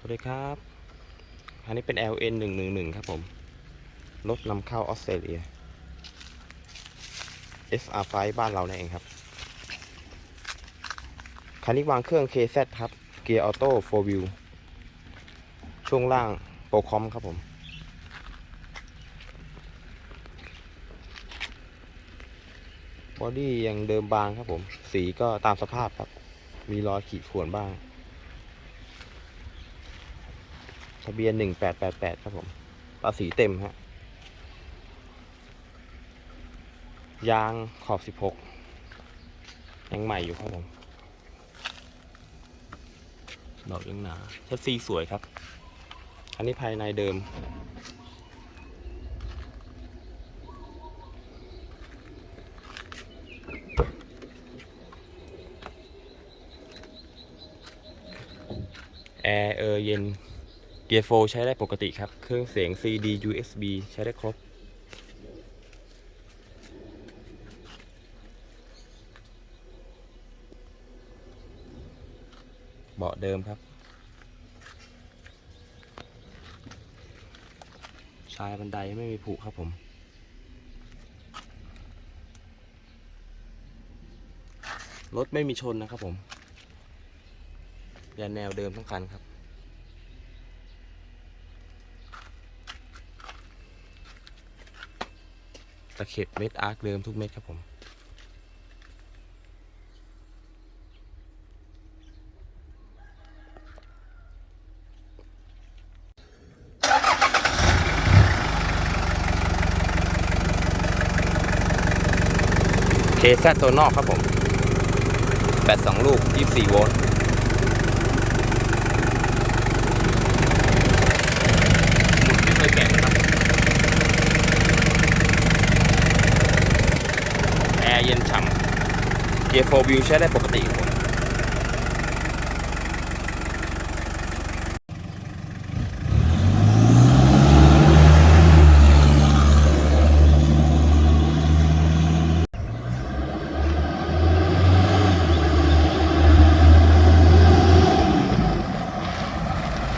สวัสดีครับ อันนี้เป็น LN 111ครับผม รถนำเข้าออสเตรเลีย SR5 บ้านเรานั่นเองครับ คันนี้วางเครื่อง KZ ครับ เกียร์ออโต้4 wheel ช่วงล่างโปรคอมครับผม บอดี้ยังเดิมบางครับผม สีก็ตามสภาพครับ มีรอยขีดข่วนบ้าง ทะเบียน1888ครับผมภาษีเต็มฮะ ยางขอบ16ยังใหม่อยู่ครับผมดอกยังหนาเชสซีสวยครับ อันนี้ภายในเดิม แอร์เออเย็น เกียร์โฟใช้ได้ปกติครับ เครื่องเสียง CD USB ใช้ได้ครบ เบาะเดิมครับ ชายบันไดไม่มีผุครับผมรถไม่มีชนนะครับผม ยานแนวเดิมทั้งคันครับ ตะเข็บเม็ดอาร์คเดิมทุกเม็ดครับผมเคแซตัวนอกครับผมแบตสองลูก 24 โวลต์ หมุนไม่เคยแกะนะครับ แอ ร์เย็นฉ่ำเกียร์โฟวิวใช้ได้ปกติครับ